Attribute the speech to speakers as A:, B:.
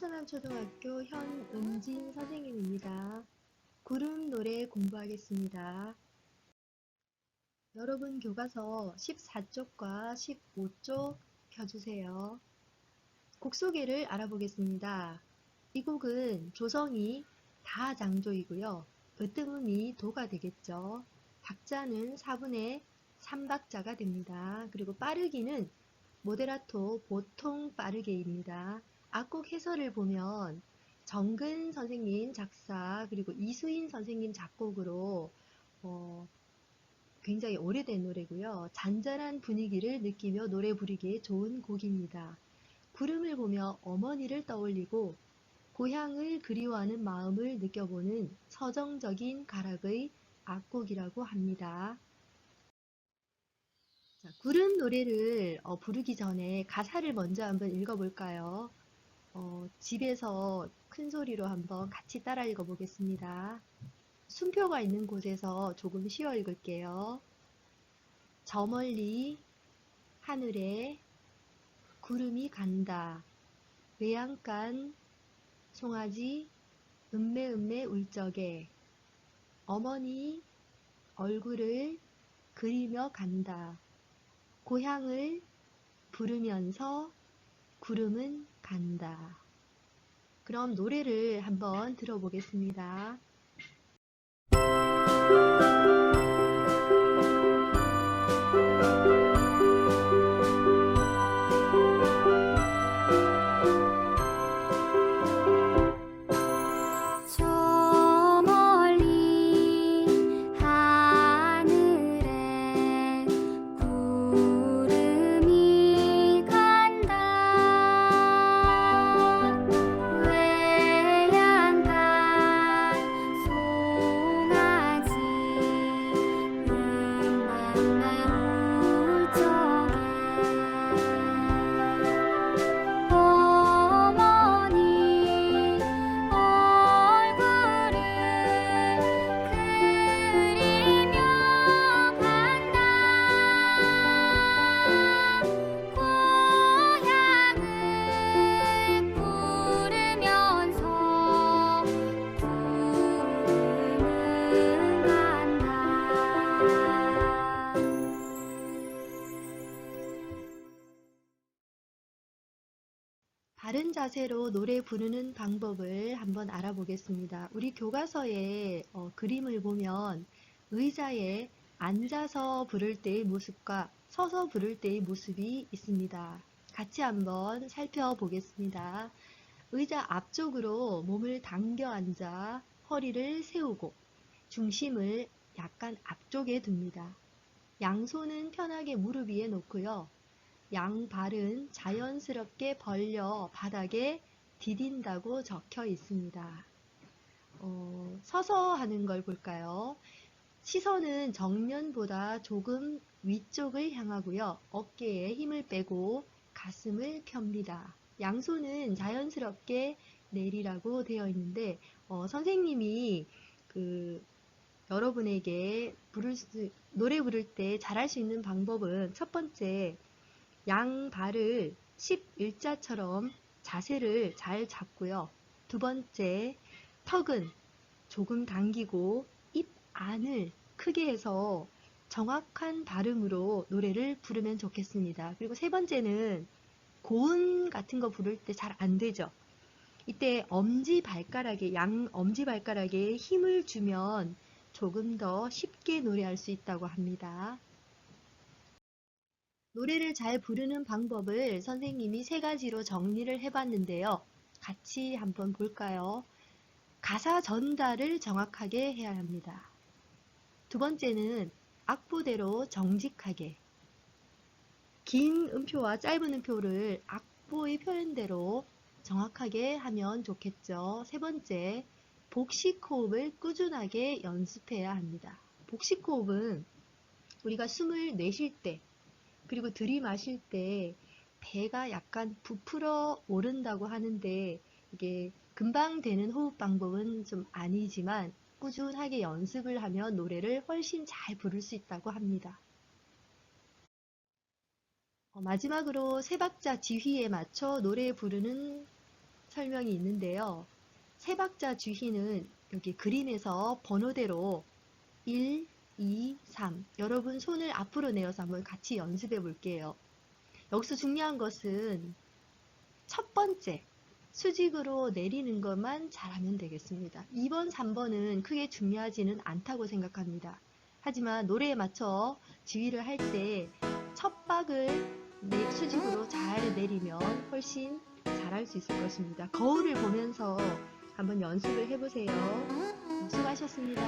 A: 서천암초등학교 현은진 선생님입니다. 구름 노래 공부하겠습니다. 여러분 교과서 14쪽과 15쪽 펴주세요. 곡 소개를 알아보겠습니다. 이 곡은 조성이 다장조이고요. 으뜸음이 도가 되겠죠. 박자는 4분의 3박자가 됩니다. 그리고 빠르기는 모데라토 보통 빠르게입니다. 악곡 해설을 보면 정근 선생님 작사 그리고 이수인 선생님 작곡으로 어, 굉장히 오래된 노래고요. 잔잔한 분위기를 느끼며 노래 부르기에 좋은 곡입니다. 구름을 보며 어머니를 떠올리고 고향을 그리워하는 마음을 느껴보는 서정적인 가락의 악곡이라고 합니다. 자, 구름 노래를 어, 부르기 전에 가사를 먼저 한번 읽어볼까요? 어, 집에서 큰 소리로 한번 같이 따라 읽어 보겠습니다. 숨표가 있는 곳에서 조금 쉬어 읽을게요. 저 멀리 하늘에 구름이 간다. 외양간 송아지 음매음매 울적에 어머니 얼굴을 그리며 간다. 고향을 부르면서 구름은 간다. 그럼 노래를 한번 들어보겠습니다. 자세로 노래 부르는 방법을 한번 알아보겠습니다. 우리 교과서에 어, 그림을 보면 의자에 앉아서 부를 때의 모습과 서서 부를 때의 모습이 있습니다. 같이 한번 살펴보겠습니다. 의자 앞쪽으로 몸을 당겨 앉아 허리를 세우고 중심을 약간 앞쪽에 둡니다. 양손은 편하게 무릎 위에 놓고요. 양발은 자연스럽게 벌려 바닥에 디딘다고 적혀 있습니다. 어, 서서 하는 걸 볼까요? 시선은 정면보다 조금 위쪽을 향하고요. 어깨에 힘을 빼고 가슴을 켭니다. 양손은 자연스럽게 내리라고 되어 있는데 어, 선생님이 그 여러분에게 부를 수- 노래 부를 때 잘할 수 있는 방법은 첫 번째 양발을 11자처럼 자세를 잘 잡고요. 두 번째, 턱은 조금 당기고 입 안을 크게 해서 정확한 발음으로 노래를 부르면 좋겠습니다. 그리고 세 번째는 고음 같은 거 부를 때 잘 안 되죠. 이때 엄지 발가락에, 양 엄지 발가락에 힘을 주면 조금 더 쉽게 노래할 수 있다고 합니다. 노래를 잘 부르는 방법을 선생님이 세 가지로 정리를 해봤는데요. 같이 한번 볼까요? 가사 전달을 정확하게 해야 합니다. 두 번째는 악보대로 정직하게. 긴 음표와 짧은 음표를 악보의 표현대로 정확하게 하면 좋겠죠. 세 번째, 복식 호흡을 꾸준하게 연습해야 합니다. 복식 호흡은 우리가 숨을 내쉴 때, 그리고 들이마실 때 배가 약간 부풀어 오른다고 하는데 이게 금방 되는 호흡 방법은 좀 아니지만 꾸준하게 연습을 하면 노래를 훨씬 잘 부를 수 있다고 합니다. 어, 마지막으로 세 박자 지휘에 맞춰 노래 부르는 설명이 있는데요. 세 박자 주희는 여기 그림에서 번호대로 1, 2, 3. 여러분 손을 앞으로 내어서 한번 같이 연습해 볼게요. 여기서 중요한 것은 첫 번째, 수직으로 내리는 것만 잘하면 되겠습니다. 2번, 3번은 크게 중요하지는 않다고 생각합니다. 하지만 노래에 맞춰 지휘를 할 때 첫 박을 내- 수직으로 잘 내리면 훨씬 잘할 수 있을 것입니다. 거울을 보면서 한번 연습을 해보세요. 수고하셨습니다.